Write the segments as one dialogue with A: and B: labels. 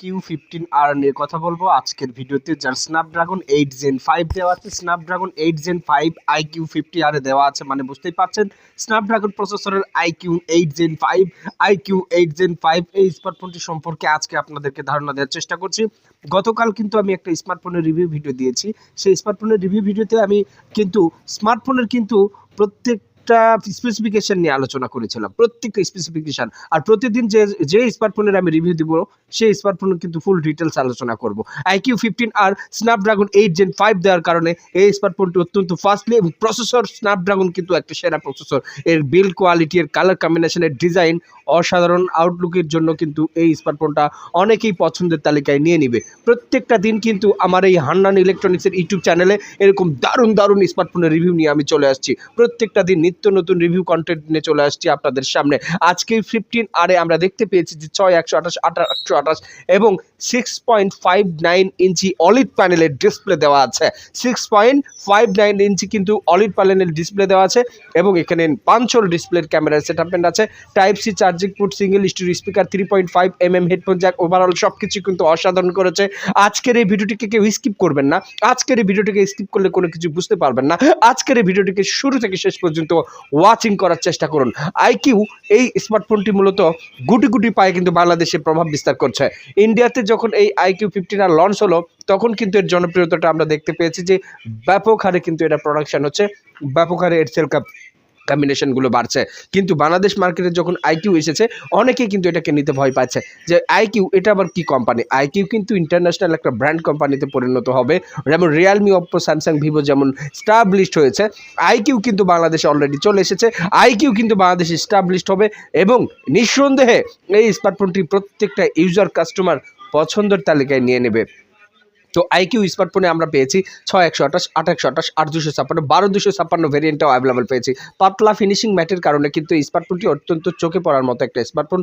A: Q fifteen আর নিয়ে কথা বলব। আজকের ভিডিওতে যার স্ন্যাপড্রাগন এইট জেন ফাইভ দেওয়া আছে Snapdragon eight Gen five iQOO fifty আরে দেওয়া আছে মানে বুঝতেই পারছেন স্ন্যাপড্রাগন প্রসেসরের iQOO eight Gen five iQOO eight Gen five এই স্মার্টফোনটি সম্পর্কে আজকে আপনাদেরকে ধারণা দেওয়ার চেষ্টা করছি। গতকাল কিন্তু আমি একটা স্মার্টফোনের রিভিউ ভিডিও দিয়েছি। সেই স্মার্টফোনের রিভিউ ভিডিওতে আমি কিন্তু স্মার্টফোনের কিন্তু প্রত্যেক একটা স্পেসিফিকেশন নিয়ে আলোচনা করেছিলাম, প্রত্যেকটা স্পেসিফিকেশন আর প্রতিদিন যে যে স্মার্টফোনের আমি রিভিউ দিব, সেই স্মার্টফোনের কিন্তু ফুল ডিটেলস আলোচনা করব। আইকিউ ফিফটিন আর স্ন্যাপড্রাগন এইট জেন ফাইভ দেওয়ার কারণে এই স্মার্টফোনটি অত্যন্ত ফাস্টলি এবং প্রসেসর স্ন্যাপড্রাগন কিন্তু একটা সেরা প্রসেসর এর বিল্ড কোয়ালিটি এর কালার কম্বিনেশনের ডিজাইন অসাধারণ। আউটলুকের জন্য কিন্তু এই স্মার্টফোনটা অনেকেই পছন্দের তালিকায় নিয়ে নিবে। প্রত্যেকটা দিন কিন্তু আমার এই হান্নান ইলেকট্রনিক্সের ইউটিউব চ্যানেলে এরকম দারুণ দারুণ স্মার্টফোনের রিভিউ নিয়ে আমি চলে আসছি। প্রত্যেকটা দিন নিত্য নতুন রিভিউ কন্টেন্ট নিয়ে চলে আসছি আপনাদের সামনে। আজকে ফিফটিন আরে আমরা দেখতে পেয়েছি যে ছয় একশো আঠাশ আঠাশশো আঠাশ এবং six point five nine inch OLED প্যানেলের ডিসপ্লে দেওয়া আছে। Six point five nine inch কিন্তু অলিড প্যানেলের ডিসপ্লে দেওয়া আছে এবং এখানে পাঁচশোর ডিসপ্লের ক্যামেরার সেট আছে। Type C charging port single stereo speaker three point five M M headphone jack overall সব কিছু কিন্তু অসাধারণ করেছে। আজকের এই ভিডিওটিকে কেউ স্কিপ করবেন না। আজকের এই ভিডিওটিকে স্কিপ করলে কোনো কিছু বুঝতে পারবেন না। আজকের এই ভিডিওটিকে শুরু থেকে শেষ পর্যন্ত ওয়াচিং করার চেষ্টা করুন। আইকিউ এই স্মার্টফোনটি মূলত গুটি গুটি পায়ে কিন্তু বাংলাদেশে প্রভাব বিস্তার করছে। ইন্ডিয়াতে যখন এই আইকিউ ফিফটিন আর লঞ্চ হলো, তখন কিন্তু এর জনপ্রিয়তাটা আমরা দেখতে পেয়েছি যে ব্যাপক হারে কিন্তু এটা প্রোডাকশান হচ্ছে। ব্যাপক হারে এর সেল কম্বিনেশনগুলো বাড়ছে। কিন্তু বাংলাদেশ মার্কেটে যখন আইকিউ এসেছে, অনেকেই কিন্তু এটাকে নিতে ভয় পাচ্ছে। যে আইকিউ এটা আবার কি কোম্পানি আইকিউ কিন্তু ইন্টারন্যাশনাল একটা ব্র্যান্ড কোম্পানিতে পরিণত হবে। যেমন রিয়েলমি ওপ্পো স্যামসাং ভিভো যেমন স্টাবলিশড হয়েছে আইকিউ কিন্তু বাংলাদেশে অলরেডি চলে এসেছে। আইকিউ কিন্তু বাংলাদেশে স্টাবলিশড হবে এবং নিঃসন্দেহে এই স্মার্টফোনটি প্রত্যেকটা ইউজার কাস্টমার পছন্দের তালিকায় নিয়ে নেবে। তো আইকিউ স্মার্টফোনে আমরা পেয়েছি ছয় একশো আঠাশ, আট একশো আঠাশ, আট দুশো ছাপ্পান্ন, বারো দুশো ছাপ্পান্ন ভেরিয়েন্টটাও অ্যাভেলেবল পেয়েছি। পাতলা ফিনিশিং ম্যাটের কারণে কিন্তু এই স্মার্টফোনটি অত্যন্ত চোখে পড়ার মতো একটা স্মার্টফোন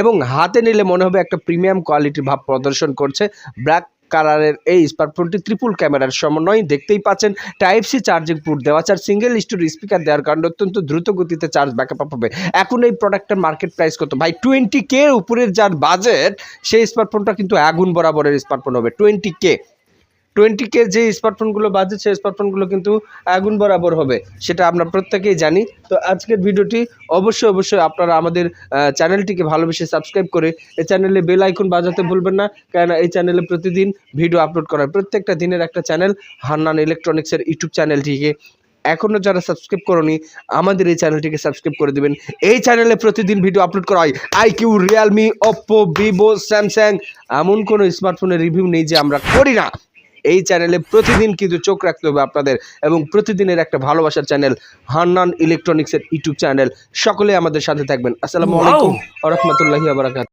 A: এবং হাতে নিলে মনে হবে একটা প্রিমিয়াম কোয়ালিটির ভাব প্রদর্শন করছে। ব্ল্যাক কালারের এই স্মার্টফোনটি ত্রিপুল ক্যামেরার সমন্বয় দেখতেই পাচ্ছেন। টাইপ সি চার্জিং পুট দেওয়া চার সিঙ্গেল স্টোর স্পিকার দেওয়ার কারণে অত্যন্ত দ্রুত গতিতে চার্জ ব্যাকআপ হবে। এখন এই প্রোডাক্টের মার্কেট প্রাইস কত? ভাই টোয়েন্টি কে উপরের যার বাজেট সেই স্মার্টফোনটা কিন্তু আগুন বরাবরের স্মার্টফোন হবে। টোয়েন্টি কে টোয়েন্টি কে যে স্মার্টফোনগুলো বাজে, সেই স্মার্টফোনগুলো কিন্তু আগুন বরাবর হবে, সেটা আমরা প্রত্যেকেই জানি। তো আজকের ভিডিওটি অবশ্যই অবশ্যই আপনারা আমাদের চ্যানেলটিকে ভালোবেসে সাবস্ক্রাইব করে এই চ্যানেলে বেল আইকন বাজাতে ভুলবেন না, কেননা এই চ্যানেলে প্রতিদিন ভিডিও আপলোড করা। প্রত্যেকটা দিনের একটা চ্যানেল হান্নান ইলেকট্রনিক্সের ইউটিউব চ্যানেলটিকে। এখনও যারা সাবস্ক্রাইব করনি, আমাদের এই চ্যানেলটিকে সাবস্ক্রাইব করে দেবেন। এই চ্যানেলে প্রতিদিন ভিডিও আপলোড করা হয়। IQOO Realme Oppo Vivo Samsung এমন কোনো স্মার্টফোনের রিভিউ নেই যে আমরা করি না। এই চ্যানেলে প্রতিদিন কিন্তু চোখ রাখতে হবে আপনাদের এবং প্রতিদিনের একটা ভালোবাসার চ্যানেল হান্নান ইলেকট্রনিক্সের ইউটিউব চ্যানেল সকলে আমাদের সাথে থাকবেন। আসসালামু আলাইকুম আ রহমতুল্লাহি আবরাকাত